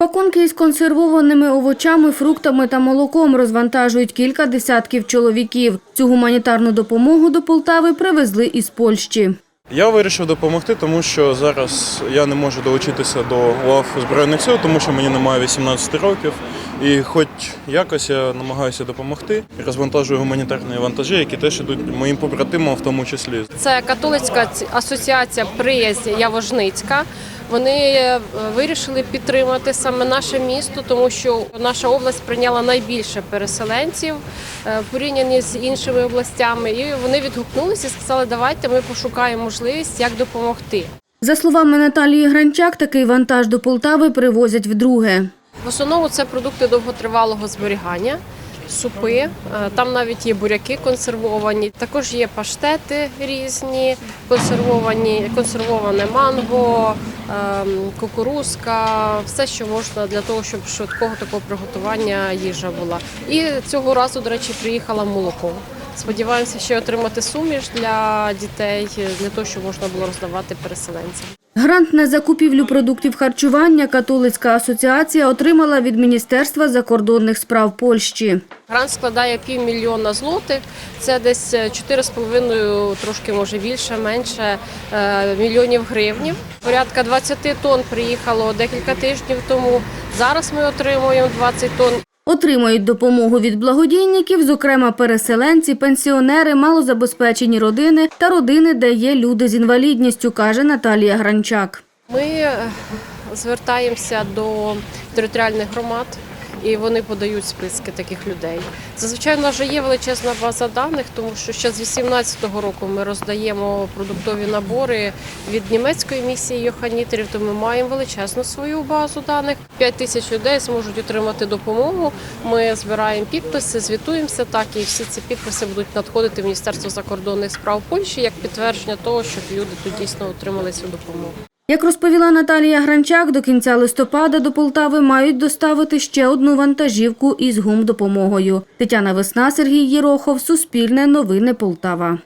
Пакунки із консервованими овочами, фруктами та молоком розвантажують кілька десятків чоловіків. Цю гуманітарну допомогу до Полтави привезли із Польщі. Я вирішив допомогти, тому що зараз я не можу долучитися до лав Збройних сил, тому що мені немає 18 років. І хоч якось я намагаюся допомогти розвантажую гуманітарні вантажі, які теж йдуть моїм побратимам, в тому числі. Це католицька асоціація Приязнь Явожницька. Вони е, вирішили підтримати саме наше місто, тому що наша область прийняла найбільше переселенців е, в порівнянні з іншими областями. І вони відгукнулися і сказали, давайте ми пошукаємо можливість, як допомогти. За словами Наталії Гранчак, такий вантаж до Полтави привозять вдруге. В основному це продукти довготривалого зберігання, супи, е, там навіть є буряки консервовані, також є паштети різні, консервовані, консервоване манго, ем, кукурузка, все, що можна для того, щоб швидкого такого приготування їжа була. І цього разу, до речі, приїхала молоко. Сподіваємося, ще отримати суміш для дітей, для того, щоб можна було роздавати переселенцям. Грант на закупівлю продуктів харчування католицька асоціація отримала від Міністерства закордонних справ Польщі. Грант складає півмільйона злотих. Це десь е, 4,5, трошки може більше, менше е, мільйонів гривнів. Порядка 20 тонн приїхало декілька тижнів тому. Зараз ми отримуємо 20 тонн. Отримають допомогу від благодійників, зокрема переселенці, пенсіонери, малозабезпечені родини та родини, де є люди з інвалідністю, каже Наталія Гранчак. Ми е, звертаємося до територіальних громад. І вони подають списки таких людей. Зазвичай в нас вже є величезна база даних, тому що ще з 18-го року ми роздаємо продуктові набори від німецької місії Йоханітерів, то ми маємо величезну свою базу даних. 5 тисяч людей зможуть отримати допомогу. Ми збираємо підписи, звітуємося так, і всі ці підписи будуть надходити в Міністерство закордонних справ Польщі як підтвердження того, що люди тут дійсно отримали цю допомогу. Як розповіла Наталія Гранчак, до кінця листопада до Полтави мають доставити ще одну вантажівку із гумдопомогою. Тетяна Весна, Сергій Єрохов, Суспільне новини Полтава.